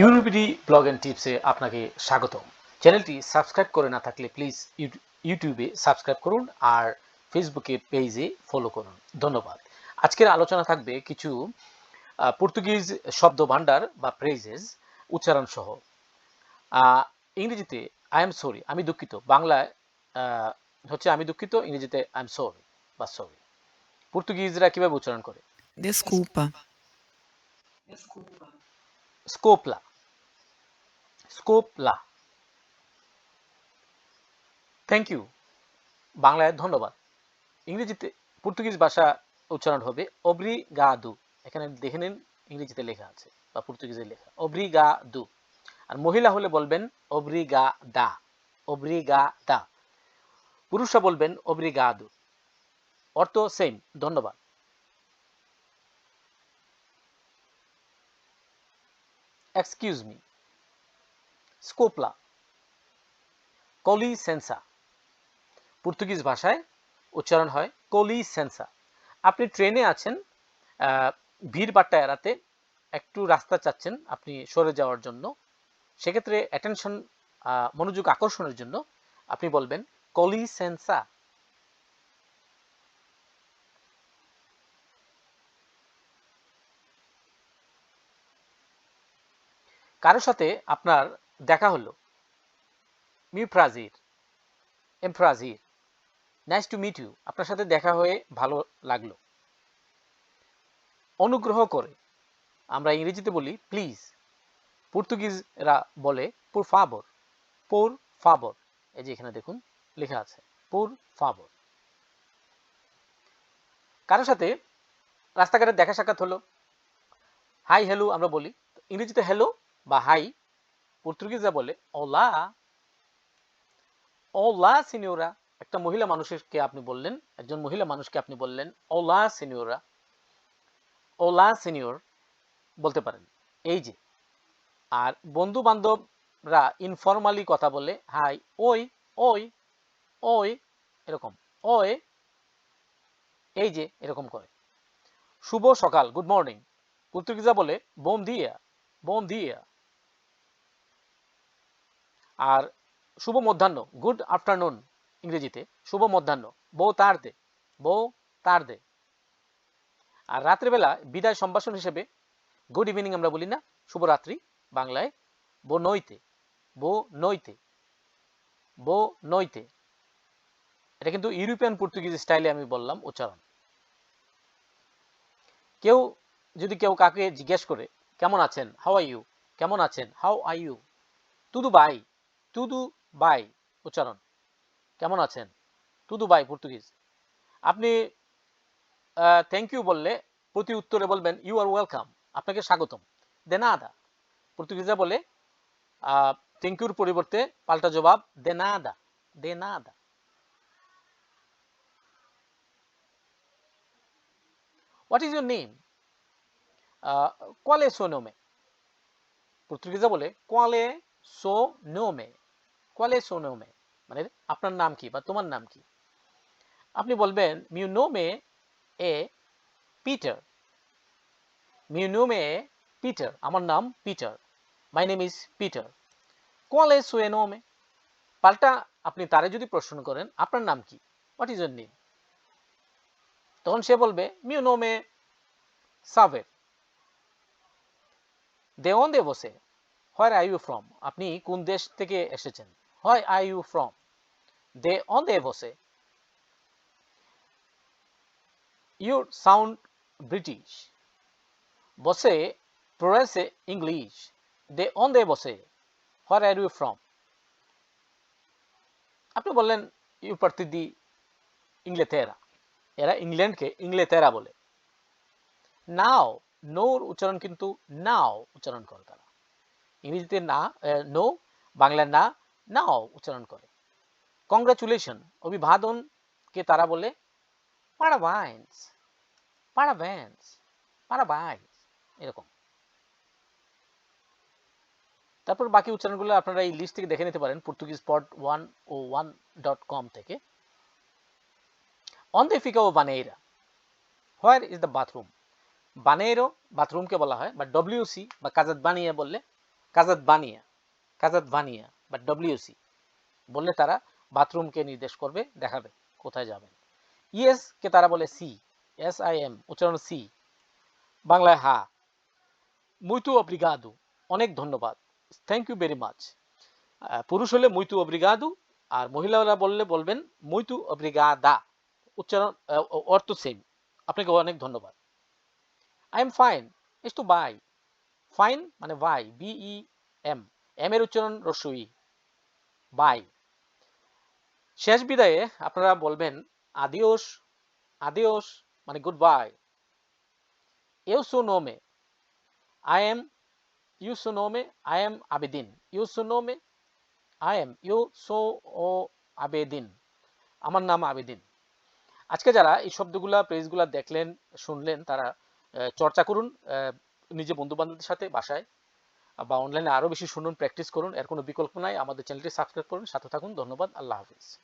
ইউনিভিডি blog and টিপসে আপনাকে স্বাগত চ্যানেলটি সাবস্ক্রাইব করে না থাকলে প্লিজ ইউটিউবে সাবস্ক্রাইব করুন আর ফেসবুকে পেজে ফলো করুন। ধন্যবাদ। আজকের আলোচনা থাকবে কিছু পর্তুগিজ শব্দ ভাণ্ডার বা প্রেজেস উচ্চারণ সহ। আহ, ইংরেজিতে আই এম সরি আমি দুঃখিত। বাংলায় আহ, হচ্ছে আমি দুঃখিত ইংরেজিতে আই এম সরি বা সরি পর্তুগিজরা কীভাবে উচ্চারণ করে? Desculpa. স্কোপলা স্কোপলা থ্যাংক ইউ বাংলায় ধন্যবাদ। ইংরেজিতে পর্তুগিজ ভাষা উচ্চারণ হবে অব্রিগাদু এখানে দেখে নিন ইংরেজিতে লেখা আছে, বা পর্তুগিজে লেখা। অব্রিগাদু আর মহিলা হলে বলবেন অব্রিগাদা অব্রিগাদা পুরুষরা বলবেন অব্রিগাদু অর্থ সেম ধন্যবাদ। এক্সকিউজ মি স্কোপলা কলিসেন্সা পর্তুগিজ ভাষায় উচ্চারণ হয় কলিসেন্সা আপনি ট্রেনে আছেন আহ, ভিড়ভাট্টা এড়াতে একটু রাস্তা চাচ্ছেন আপনি সরে যাওয়ার জন্য সেক্ষেত্রে অ্যাটেনশন মনোযোগ আকর্ষণের জন্য আপনি বলবেন কলিসেন্সা কারোর সাথে আপনার দেখা হলো? মিউ প্রাজির এম প্রাজির নাইস টু মিট ইউ আপনার সাথে দেখা হয়ে ভালো লাগল। অনুগ্রহ করে, আমরা ইংরেজিতে বলি প্লিজ পর্তুগিজরা বলে পুর ফাবর পুর ফাবর এই যে এখানে দেখুন, লেখা আছে পুর ফাবর কারোর সাথে রাস্তাঘাটে দেখা সাক্ষাৎ হলো? হাই হ্যালো আমরা বলি, ইংরেজিতে হ্যালো বা হাই, পর্তুগিজরা বলে ওলা ওলা সিনিয়রা একটা মহিলা মানুষকে আপনি বললেন, একজন মহিলা মানুষকে আপনি বললেন ওলা সিনিয়রা ওলা সিনিয়র, বলতে পারেন। এই যে, আর বন্ধু বান্ধবরা ইনফরমালি কথা বলে, হাই, ওই ওই ওই, এরকম, ওই, এই যে, এরকম করে। শুভ সকাল, গুড মর্নিং। পর্তুগিজা বলে বোম দিয়া বোম দিয়া আর শুভ মধ্যাহ্ন গুড আফটারনুন ইংরেজিতে, শুভ মধ্যাহ্ন, বউ তার দে, বউ তার দে। আর রাত্রেবেলা বিদায় সম্ভাষণ হিসেবে গুড ইভিনিং আমরা বলি না, শুভরাত্রি বাংলায় বো নইতে বো নইতে বো নইতে। এটা কিন্তু ইউরোপিয়ান পর্তুগিজ স্টাইলে আমি বললাম উচ্চারণ। কেউ, যদি কেউ কাকে জিজ্ঞেস করে, কেমন আছেন? হাউ আর ইউ কেমন আছেন? হাউ আর ইউ তুদু বাই তুদু বাই উচ্চারণ। কেমন আছেন? তুদু বাই, পর্তুগিজ। আপনি থ্যাংক ইউ বললে প্রতি উত্তরে বলবেন ইউ আর ওয়েলকাম আপনাকে স্বাগতম। দেনাদা পর্তুগিজরা বলে থ্যাংক ইউর পরিবর্তে পাল্টা জবাব দেনাদা দেনাদা হোয়াট ইজ ইউর নেম কোয়ালে সোনোমে পর্তুগিজরা বলে কোয়ালে সো নোমে কোয়ালে সো নোমে মানে আপনার নাম কি বা তোমার নাম কি? আপনি বলবেন মিউ নোমে এ পিটার। মিউ নোমে এ পিটার, আমার নাম Peter. My name is Peter. কোয়ালে সোয়ে নোমে পাল্টা আপনি তারে যদি প্রশ্ন করেন, আপনার নাম কি? হোয়াট ইজ ইউর নেম তখন সে বলবে মিউ নোমে সাভের। দে দে বসে হোয়ার আর ইউ ফ্রম আপনি কোন দেশ থেকে এসেছেন? হয় আর ইউ ফ্রম দে অন দে বসে। ইউর সাউন্ড ব্রিটিশ বসে প্রোরেসে ইংলিশ দে অন দে বসে। হোয়ার আর আপনি বললেন ইউ প্রতিদি ইংলেতেরা। এরা ইংল্যান্ডকে ইংলেতেরা বলে। নাও নোর উচ্চারণ কিন্তু নাও উচ্চারণ করে তারা। ইংরেজিতে না নো বাংলায় না নাও উচ্চারণ করে। কংগ্রাচুলেশন অভিবাদনকে তারা বলে পারাবাইন্স পারাভ্যান্স পারাবাইন্স এরকম। তারপর বাকি উচ্চারণগুলো আপনারা এই লিস্ট থেকে দেখে নিতে পারেন Portuguese spot one o one dot com থেকে। অন ফিকা ও বানেইরা হোয়ার ইজ দ্য বাথরুম বানেরো বাথরুমকে বলা হয়, বা ডব্লিউসি বা কাজাত বানিয়া বললে কাজাত বানিয়া কাজাত বানিয়া বা ডব্লিউসি বললে তারা বাথরুমকে নির্দেশ করবে, দেখাবে কোথায় যাবেন। ইএস কে তারা বলে সি এস আই এম উচ্চারণ সি বাংলায় হা। মুইতু অব্রিগাদু, অনেক ধন্যবাদ। থ্যাংক ইউ ভেরি মাচ পুরুষ হলে মুইতু অব্রিগাদু, আর মহিলারা বললে বলবেন মুইতু অব্রিগাদা। উচ্চারণ অর্থ সেম আপনাকে অনেক ধন্যবাদ। আই এম ফাইন ইস টু বাই ফাইন মানে বাই বিই এম এম এর উচ্চারণ রস্যই বাই শেষ বিদায়ে আপনারা বলবেন, আদিওস আদিওস মানে গুড বাই ইউ সো নো মে, আই এম, ইউ সো নো মে, আই এম আবেদিন। ইউ সো নো মে, আই এম, ইউ সো ও আবেদিন। আমার নাম আবেদিন। আজকে যারা এই শব্দগুলা, প্রেসগুলা দেখলেন, শুনলেন, তারা চর্চা করুন নিজে বন্ধু বান্ধবদের সাথে বাসায়। বা অনলাইনে আরও বেশি শুনুন প্র্যাকটিস করুন, এর কোনো বিকল্প নাই। আমাদের চ্যানেলটি সাবস্ক্রাইব করুন, সাথে থাকুন। ধন্যবাদ। আল্লাহ হাফিজ।